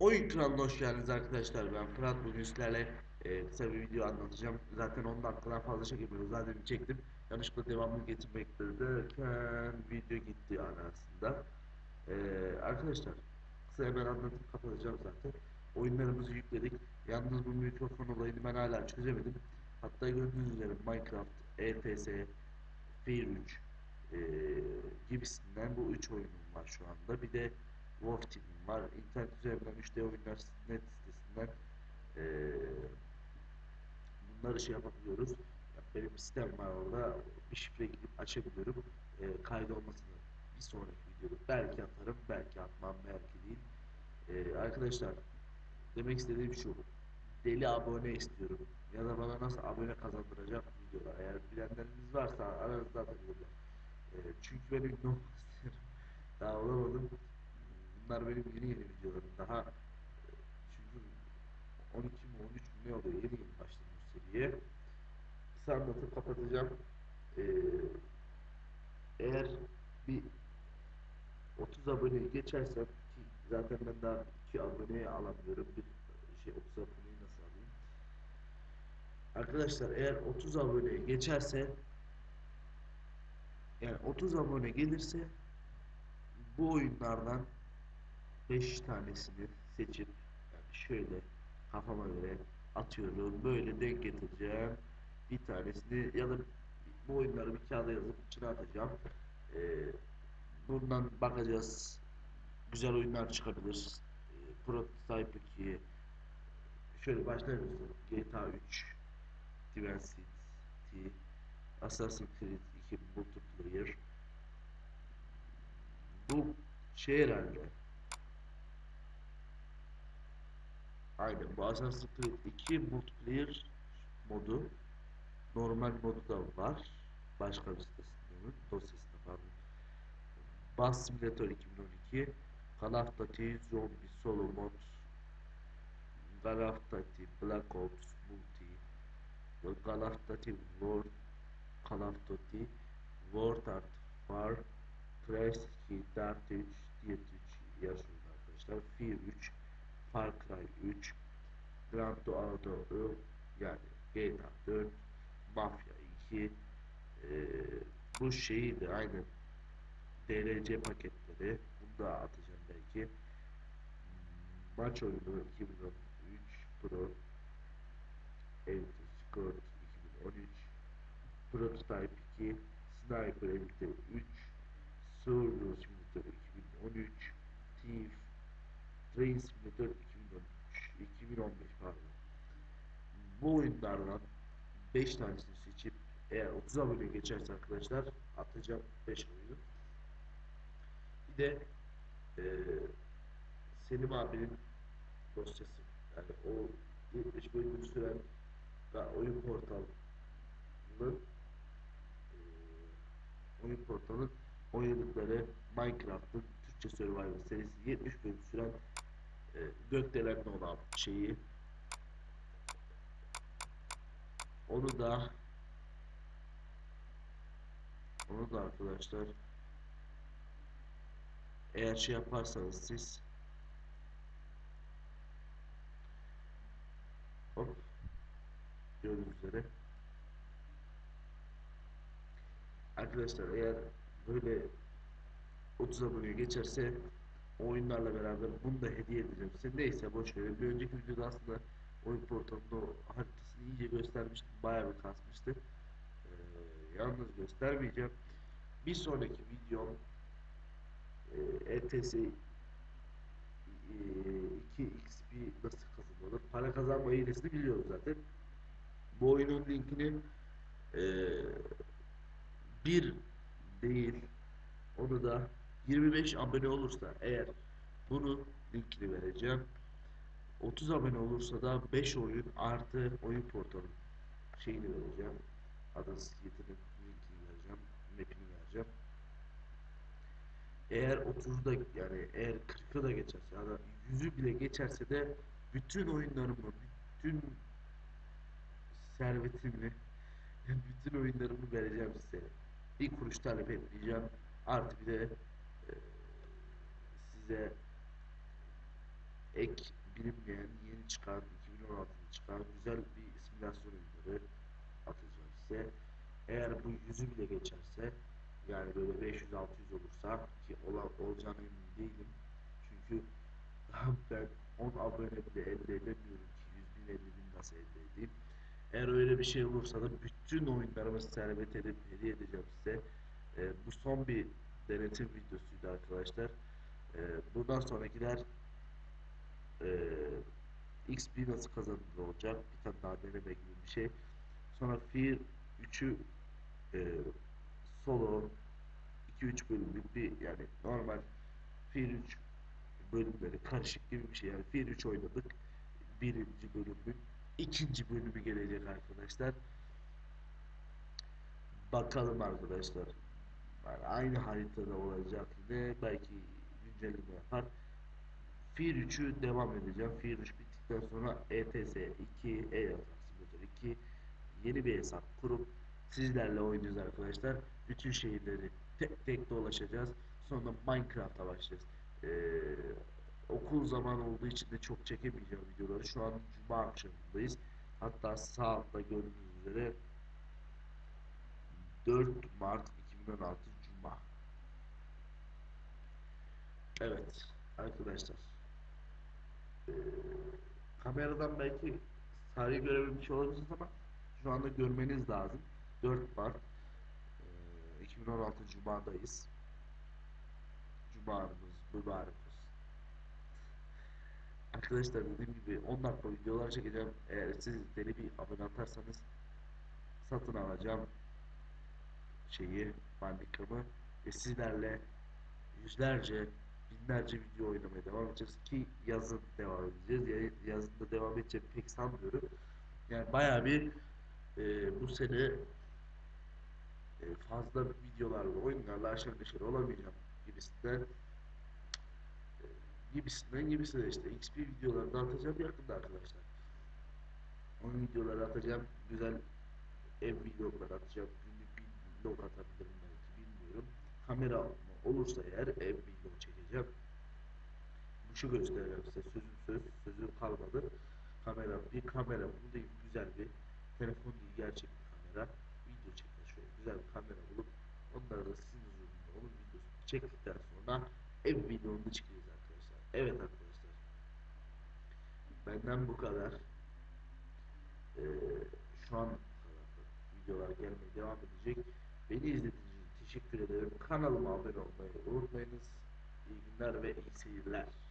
Oyun kanalına hoş geldiniz arkadaşlar. Ben Fırat bugün sizlerle e, kısa bir video anlatacağım. Zaten 10 dakikadan fazla çekemiyoruz. Zaten çektim. Yanlışlıkla devamını getirmek derken video gitti yani aslında. E, arkadaşlar kısa hemen anlatıp kapatacağım zaten. Oyunlarımızı yükledik. Yalnız bu mikrofon olayını ben hala çözemedim. Hatta gördüğünüz üzere Minecraft, ETS, Fear 3 e, gibisinden bu 3 oyunum var şu anda. Bir de Wolf Team'im var. İnternet üzerinden 3D oyunlar net sitesinden e, bunları şey yapabiliyoruz. Ya benim bir sitem var orada. Bir şifre girip açabiliyorum. E, kaydolmasını bir sonraki videoda belki atarım, belki atmam, belki değil. E, arkadaşlar demek istediğim şu. Deli abone istiyorum. Ya da bana nasıl abone kazandıracak videolar. Eğer bilenleriniz varsa aranızda atabilirler. E, çünkü ben ünlü olmak. Daha olamadım. Bunlar benim yeni yeni videolarım. Daha e, çünkü 12 mi 13 mi ne oluyor? Yeni yeni başladım bu seriye. Kısa anlatıp kapatacağım. E, eğer bir 30 aboneyi geçersem ki zaten ben daha 2 aboneye alamıyorum. Bir şey 30 aboneyi nasıl alayım? Arkadaşlar eğer 30 aboneye geçerse yani 30 abone gelirse bu oyunlardan 5 tanesini seçip şöyle kafama göre atıyorum. Böyle denk getireceğim. Bir tanesini ya da bu oyunları bir kağıda yazıp içine atacağım. Ee, buradan bakacağız. Güzel oyunlar çıkabilir. Ee, Prototype 2 şöyle başlayalım. GTA 3 Diversity Assassin's Creed 2 Multiplayer bu şey herhalde Aynen bu Assassin's Creed 2 multiplayer modu normal modu da var. Başka bir sitesinde dosyasında pardon. Bus Simulator 2012 Call of Duty Zombie Solo Mod Call of Duty Black Ops Multi Call of Duty World Call of Duty World Art War Crash 2 Dart 3 Diet 3 yazıyoruz arkadaşlar Fear 3 Far Cry 3, Grand Auto yani GTA 4, Mafya 2, e, bu şeyi de aynı DLC paketleri, bunu da atacağım belki. Maç oyunu 2013 Pro, Elite Squad 2013, Prototype 2, Sniper Elite 3, Surdo Simulator 2013, Thief Train Simulator 2013, 2015 pardon. Bu oyunlardan 5 tanesini seçip eğer 30 abone geçerse arkadaşlar atacağım 5 oyunu. Bir de e, Selim abinin dosyası yani o 70 bölüm süren oyun portalının e, oyun portalının oynadıkları Minecraft'ın Türkçe Survival serisi 70 bölüm süren e, gökdelende olan şeyi. Onu da onu da arkadaşlar eğer şey yaparsanız siz hop gördüğünüz üzere. Arkadaşlar eğer böyle 30 aboneye geçerse oyunlarla beraber bunu da hediye edeceğim size. Neyse boş verin. Bir önceki videoda aslında oyun portalında o haritasını iyice göstermiştim. Bayağı bir kasmıştı. Ee, yalnız göstermeyeceğim. Bir sonraki videom e, ETS e, 2XP nasıl kazanılır? Para kazanma hilesini biliyoruz zaten. Bu oyunun linkini e, bir değil onu da 25 abone olursa eğer bunu linkini vereceğim. 30 abone olursa da 5 oyun artı oyun portalı şeyini vereceğim. Adını getirip linkini vereceğim. Map'ini vereceğim. Eğer 30'da yani eğer 40'ı da geçerse ya da 100'ü bile geçerse de bütün oyunlarımı, bütün servetimi, bütün oyunlarımı vereceğim size. Bir kuruş talep etmeyeceğim. Artı bir de size ek bilinmeyen yeni çıkan 2016'da çıkan güzel bir simülasyon oyunları atacağım size. Eğer bu yüzü bile geçerse yani böyle 500-600 olursa ki ola, olacağına emin değilim. Çünkü ben 10 abone bile elde edemiyorum ki 100 bin 50 bin nasıl elde edeyim. Eğer öyle bir şey olursa da bütün oyunlarımı servet edip hediye edeceğim size. Ee, bu son bir denetim videosuydu arkadaşlar. Ee, bundan sonrakiler e, XP nasıl kazanılır olacak. Bir tane daha deneme gibi bir şey. Sonra Fear 3'ü e, solo 2-3 bölümlük bir yani normal Fear 3 bölümleri karışık gibi bir şey. Yani Fear 3 oynadık. Birinci bölümün ikinci bölümü gelecek arkadaşlar. Bakalım arkadaşlar. Yani aynı haritada olacak yine belki güncelleme yapar. Fear 3'ü devam edeceğim. Fear 3 bittikten sonra E ETS 2, e Simulator 2 yeni bir hesap kurup sizlerle oynayacağız arkadaşlar. Bütün şehirleri tek tek dolaşacağız. Sonra Minecraft'a başlayacağız. Ee, okul zaman olduğu için de çok çekemeyeceğim videoları. Şu an Cuma akşamındayız. Hatta saatte gördüğünüz üzere 4 Mart 2016 Cuma. Evet arkadaşlar. Ee, kameradan belki tarihi görebilmiş olabilirsiniz ama şu anda görmeniz lazım. 4 Mart e, 2016 Cuma'dayız. Cumanız mübarek olsun. Arkadaşlar dediğim gibi 10 dakika videolar çekeceğim. Eğer siz deli bir abone atarsanız satın alacağım şeyi, bandikramı ve sizlerle yüzlerce, binlerce video oynamaya devam edeceğiz ki yazın devam edeceğiz. Ya- Yazın da devam edeceğim pek sanmıyorum. Yani bayağı bir e, bu sene e, fazla videolarla, oyunlarla aşağı neşir olamayacağım gibisinden e, gibisinden gibisinden işte XP videoları da atacağım yakında arkadaşlar. Onun videoları atacağım. Güzel ev vlogları atacağım. Günlük bir vlog atabilirim belki bilmiyorum. Kamera olursa eğer ev vlog çekeceğim. Bu şu göstereceğim size sözüm söz, sözüm kalmadı. Kamera, bir kamera, bu değil güzel bir telefon değil gerçek bir kamera. Video çekmek şöyle güzel bir kamera bulup onları da sizin huzurunuzda onun videosunu çektikten sonra ev videonu çıkacağız arkadaşlar. Evet arkadaşlar. Benden bu kadar. Ee, şu an videolar gelmeye devam edecek. Beni izlediğiniz için teşekkür ederim. Kanalıma abone olmayı unutmayınız. y Norbe y